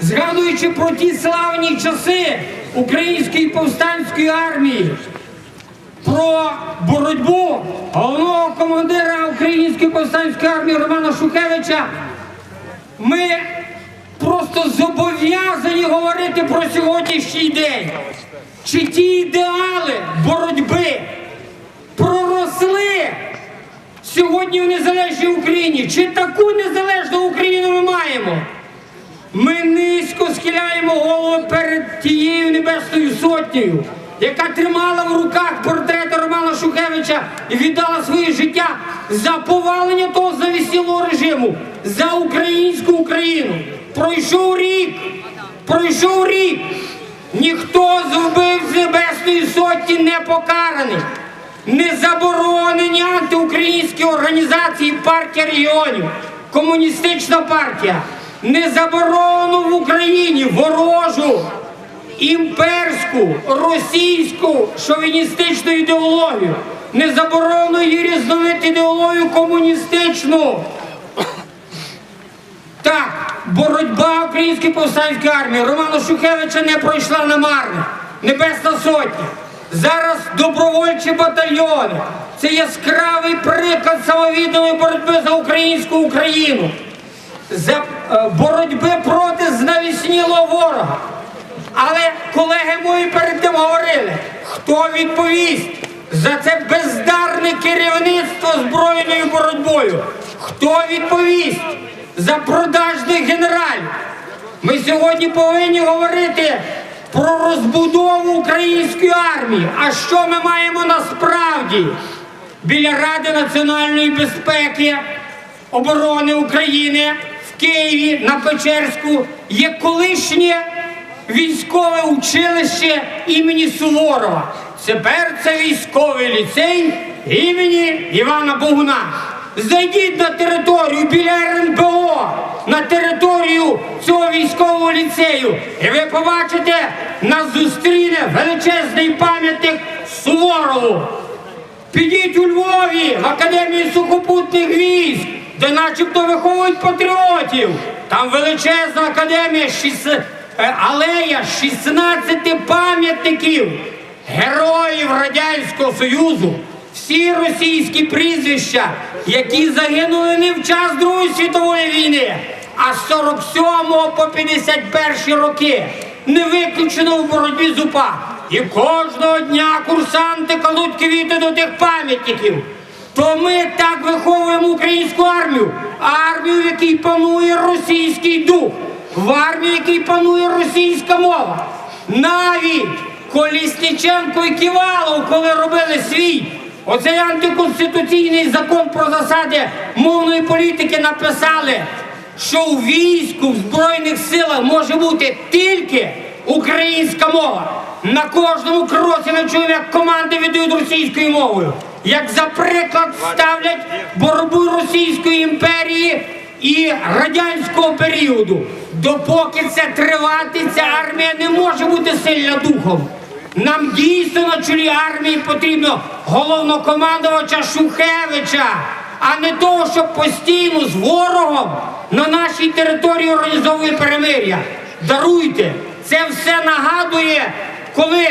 згадуючи про ті славні часи української повстанської армії, про боротьбу головного командира української повстанської армії Романа Шухевича, ми просто зобов'язані говорити про сьогоднішній день. Чи ті ідеали боротьби проросли сьогодні в незалежній Україні? Чи таку незалежну Україну ми маємо? Ми низько схиляємо голову перед тією небесною сотнею, яка тримала в руках портрет Романа Шухевича і віддала своє життя за повалення того завісілого режиму, за українську Україну. Пройшов рік, пройшов рік. Ніхто з вбивць Небесної Сотні не покараний. Не заборонені антиукраїнські організації партія регіонів, комуністична партія. Не заборонено в Україні ворожу імперську, російську шовіністичну ідеологію. Не заборонено її різновид ідеологію комуністичну. Так, боротьба української повстанської армії Романа Шухевича не пройшла намарно. Небесна сотня. Зараз добровольчі батальйони. Це яскравий приклад самовідданої боротьби за українську Україну, за е, боротьби проти знавіснілого ворога. Але колеги мої перед тим говорили, хто відповість за це бездарне керівництво збройною боротьбою? Хто відповість за продажних генералів? Ми сьогодні повинні говорити про розбудову української армії. А що ми маємо насправді? Біля Ради національної безпеки оборони України Києві на Печерську є колишнє військове училище імені Суворова. Тепер це військовий ліцей імені Івана Богуна. Зайдіть на територію біля РНБО, на територію цього військового ліцею, і ви побачите, нас зустріне величезний пам'ятник Суворову. Підіть у Львові в Академію сухопутних військ, де начебто виховують патріотів. Там величезна академія, е, алея 16 пам'ятників героїв Радянського Союзу. Всі російські прізвища, які загинули не в час Другої світової війни, а з 47 по 51 роки, не виключено в боротьбі з УПА. І кожного дня курсанти кладуть квіти до тих пам'ятників. То ми так виховуємо українську армію, армію, в якій панує російський дух, в армії, в якій панує російська мова. Навіть Колісніченко і Ківалов, коли робили свій оцей антиконституційний закон про засади мовної політики, написали, що у війську, в Збройних силах може бути тільки українська мова. На кожному кроці ми чуємо, як команди віддають російською мовою. Як за приклад ставлять боротьбу Російської імперії і радянського періоду. Допоки це тривати, ця армія не може бути сильна духом. Нам дійсно на чолі армії потрібно головнокомандувача Шухевича, а не того, щоб постійно з ворогом на нашій території організовує перемир'я. Даруйте, це все нагадує, коли,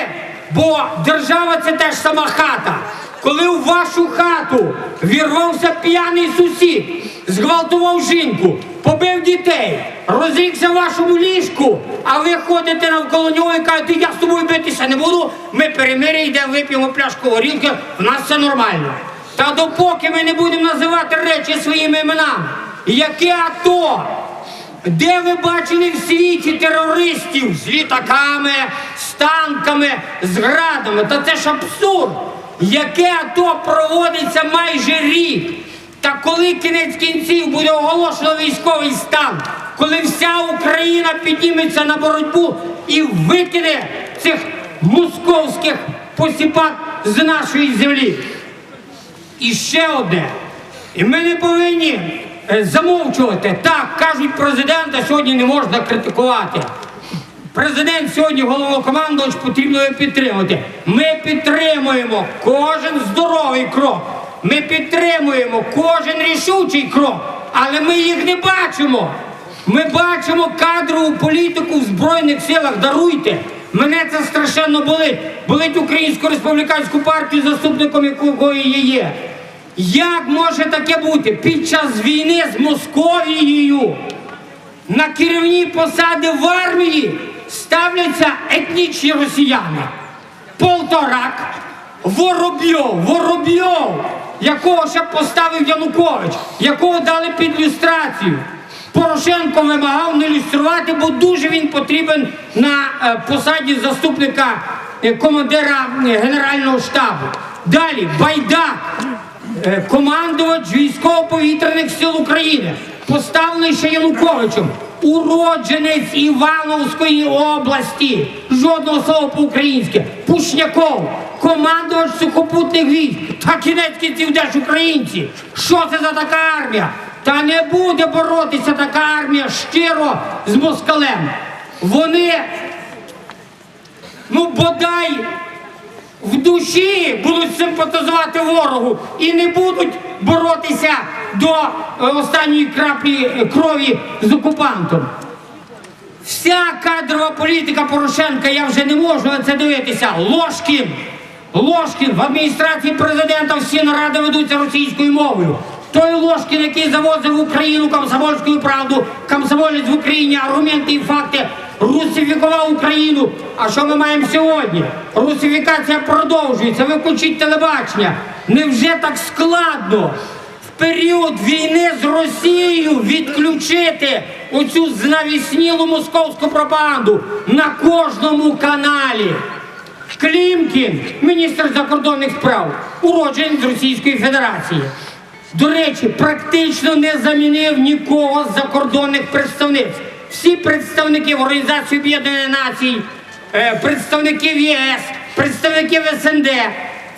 бо держава це теж сама хата. Коли в вашу хату вірвався п'яний сусід, зґвалтував жінку, побив дітей, розрікся в вашому ліжку, а ви ходите навколо нього і кажете, я з тобою битися не буду, ми перемир'я йдемо, вип'ємо пляшку горілки, в нас все нормально. Та допоки ми не будемо називати речі своїми іменами, яке АТО, де ви бачили в світі терористів з літаками, з танками, з градами? Та це ж абсурд. Яке АТО проводиться майже рік. Та коли кінець кінців буде оголошено військовий стан, коли вся Україна підніметься на боротьбу і викине цих московських посіпак з нашої землі. І ще одне. І ми не повинні е, замовчувати. Так, кажуть, президента сьогодні не можна критикувати. Президент сьогодні головнокомандувач потрібно його підтримати. Ми підтримуємо кожен здоровий крок. Ми підтримуємо кожен рішучий крок, але ми їх не бачимо. Ми бачимо кадрову політику в Збройних силах. Даруйте. Мене це страшенно болить. Болить Українську республіканську партію, заступником якої я є. Як може таке бути під час війни з Московією? На керівні посади в армії ставляться етнічні росіяни. Полторак, Воробйов, Воробйов, якого ще поставив Янукович, якого дали під люстрацію. Порошенко вимагав не люструвати, бо дуже він потрібен на е, посаді заступника е, командира е, Генерального штабу. Далі Байдак, командувач військово-повітряних сил України, поставлений ще Януковичем, уродженець Івановської області, жодного слова по-українськи, Пушняков, командувач сухопутних військ, та кінець кінців де ж українці. Що це за така армія? Та не буде боротися така армія щиро з москалем. Вони, ну бодай в душі будуть симпатизувати ворогу і не будуть боротися до е, останньої краплі е, крові з окупантом. Вся кадрова політика Порошенка, я вже не можу на це дивитися. Ложкін, Ложкін в адміністрації президента всі наради ведуться російською мовою. Той Ложкін, який завозив в Україну комсомольську правду, комсомолець в Україні, аргументи і факти, русифікував Україну. А що ми маємо сьогодні? Русифікація продовжується. Ви включіть телебачення. Невже так складно? Період війни з Росією відключити оцю знавіснілу московську пропаганду на кожному каналі. Клімкін, міністр закордонних справ, уродженець Російської Федерації. До речі, практично не замінив нікого з закордонних представництв. Всі представники в Організації Об'єднаних Націй, е, представників ЄС, представників СНД,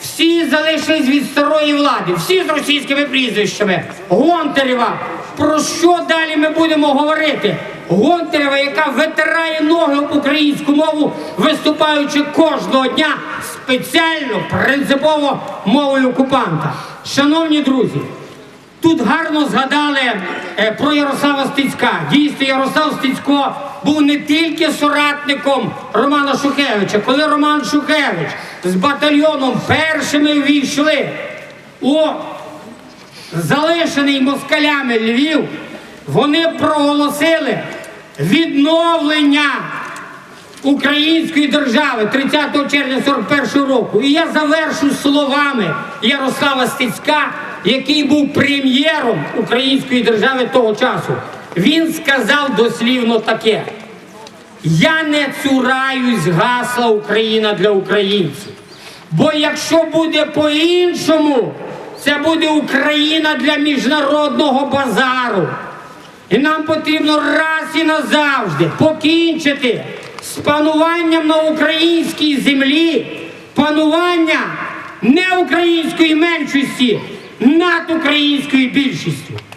всі залишились від старої влади, всі з російськими прізвищами. Гонтарєва. Про що далі ми будемо говорити? Гонтарєва, яка витирає ноги об українську мову, виступаючи кожного дня спеціально, принципово мовою окупанта. Шановні друзі, Тут гарно згадали е, про Ярослава Стецька. Дійсно, Ярослав Стецько був не тільки соратником Романа Шухевича. Коли Роман Шухевич з батальйоном першими ввійшли у залишений москалями Львів, вони проголосили відновлення української держави 30 червня 41 року. І я завершу словами Ярослава Стецька, який був прем'єром української держави того часу. Він сказав дослівно таке: я не цураюсь гасла Україна для українців. Бо якщо буде по-іншому, це буде Україна для міжнародного базару. І нам потрібно раз і назавжди покінчити з пануванням на українській землі, панування не української меншості над українською більшістю.